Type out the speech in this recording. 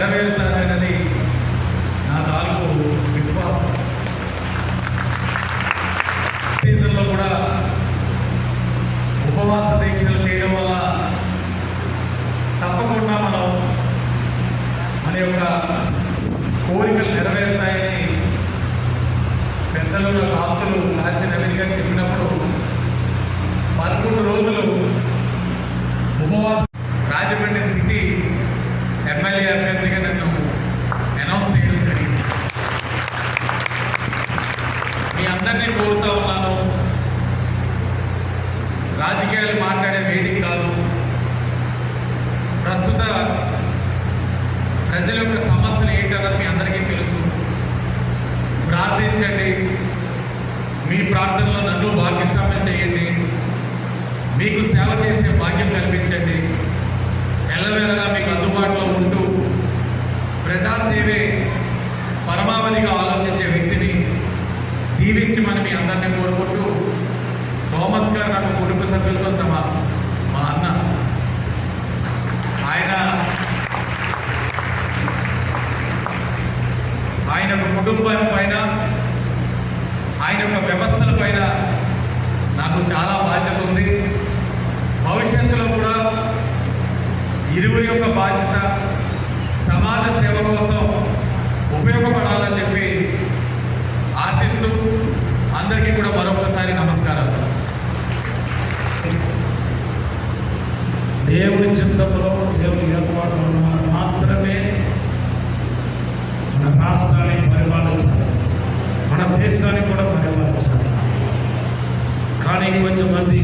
నెరవేరుతారన్నది నా తాలూకు విశ్వాసం. సీజన్లో కూడా ఉపవాస దీక్షలు చేయడం వల్ల తప్పకుండా మనం మన యొక్క కోరికలు నెరవేరుతాయని పెద్దలు నాకు ఆప్తులు కాసిన చెప్పినప్పుడు పదకొండు రోజులు ఉపవాస రాజమండ్రి సిటీ ఎమ్మెల్యే అభ్యర్థిగా నన్ను అనౌన్స్ చేయడం జరిగింది మీ అందరినీ కోరుతా ఉన్నాను. రాజకీయాలు మాట్లాడే వేదిక కాదు. ప్రస్తుత ప్రజల యొక్క సమస్యలు ఏంటన్నది మీ అందరికీ తెలుసు. ప్రార్థించండి. మీ ప్రార్థనలో నన్ను భాగ్యస్వామ్యం చేయండి. మీకు సేవ చేసే భాగ్యం కల్పించండి. ఎల్లవేళలా మీకు దీవించమని అందరినీ కోరుకుంటూ థామస్ గారు నాకు కుటుంబ సభ్యులతో సహా మా అన్న. ఆయన ఆయన కుటుంబం పైన ఆయన యొక్క వ్యవస్థల పైన నాకు చాలా బాధ్యత ఉంది. భవిష్యత్తులో కూడా ఇరువురి యొక్క బాధ్యత సమాజ సేవ కోసం దేవుని చిత్తంలో దేవుని ఏర్పాటు మాత్రమే మన రాష్ట్రాన్ని పరిపాలించాలి. మన దేశాన్ని కూడా పరిపాలించాలి. కానీ కొంతమంది